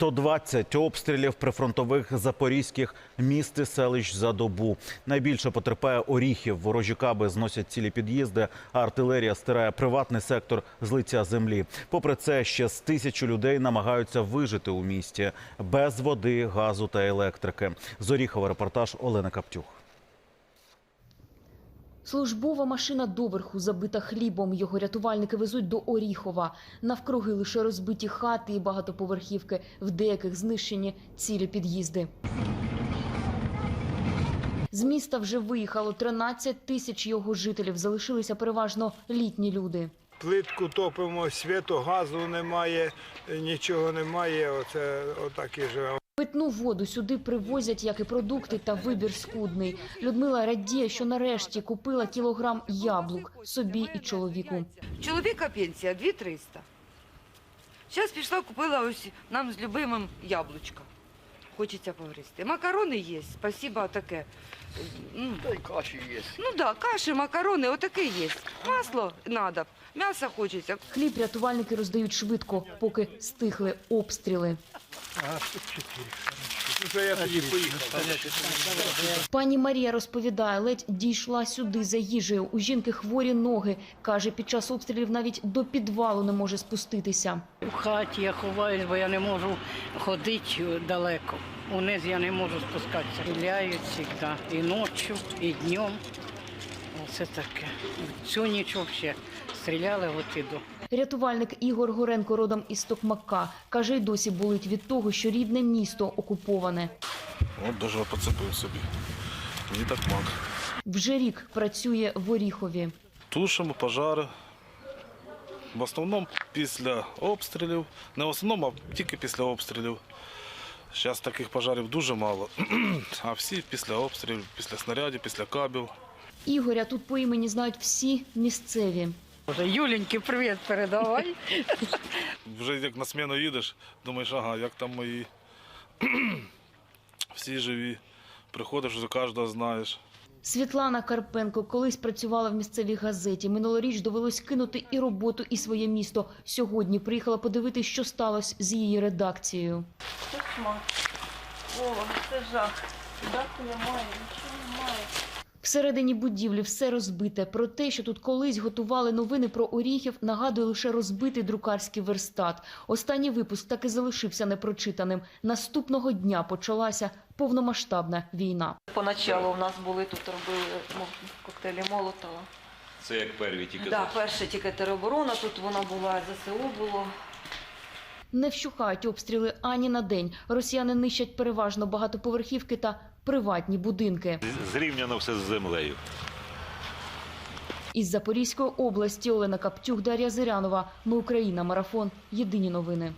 120 обстрілів прифронтових запорізьких міст і селищ за добу. Найбільше потерпає Оріхів. Ворожі каби зносять цілі під'їзди, а артилерія стирає приватний сектор з лиця землі. Попри це, ще з тисячу людей намагаються вижити у місті без води, газу та електрики. З Оріхова репортаж Олена Каптюх. Службова машина доверху забита хлібом. Його рятувальники везуть до Оріхова. Навкруги лише розбиті хати і багатоповерхівки. В деяких знищені цілі під'їзди. З міста вже виїхало 13 тисяч його жителів. Залишилися переважно літні люди. Плитку топимо, світу, газу немає, нічого немає. Оце отак і живемо. Питну воду сюди привозять, як і продукти, та вибір скудний. Людмила радіє, що нарешті купила кілограм яблук собі і чоловіку. Чоловіка пенсія 2300. Зараз пішла, купила ось нам з любимим яблучко. Хочеться погризти. Макарони є, спасіба, таке. Та й каші є. ну да, каші, макарони, отаке є. Масло треба, м'ясо хочеться. Хліб рятувальники роздають швидко, поки стихли обстріли. Вже я тоді поїхав. Пані Марія розповідає, ледь дійшла сюди за їжею. У жінки хворі ноги. Каже, під час обстрілів навіть до підвалу не може спуститися. У хаті я ховаюсь, бо я не можу ходити далеко. Униз я не можу спускатися. Гіляють завжди. І ночі, і днем. Оце таке. Всю ніч взагалі стріляли от і до. Рятувальник Ігор Горенко родом із Токмака. Каже, й досі болить від того, що рідне місто окуповане. От даже поцепив собі. Мені так мак. Вже рік працює в Оріхові. Тушимо пожари. В основному після обстрілів. Не в основному, а тільки після обстрілів. Зараз таких пожарів дуже мало. А всі після обстрілів, після снарядів, після кабів. Ігоря тут по імені знають всі місцеві. Боже, Юленьки, привіт передавай. Вже як на зміну їдеш, думаєш, ага, як там мої всі живі. Приходиш, вже кожного знаєш. Світлана Карпенко колись працювала в місцевій газеті. Минулоріч довелось кинути і роботу, і своє місто. Сьогодні приїхала подивитися, що сталося з її редакцією. Всередині будівлі все розбите. Про те, що тут колись готували новини про оріхів, нагадує лише розбитий друкарський верстат. Останній випуск так і залишився непрочитаним. Наступного дня почалася повномасштабна війна. Поначалу у нас були тут робили ну, коктейлі Молотова. Це як перві тільки Да, перша тільки тероборона, тут вона була, ЗСУ було. Не вщухають обстріли ані на день. Росіяни нищать переважно багатоповерхівки та приватні будинки. зрівняно все з землею. Із Запорізької області Олена Каптюх, Дар'я Зирянова. Ми Україна. Марафон. Єдині новини.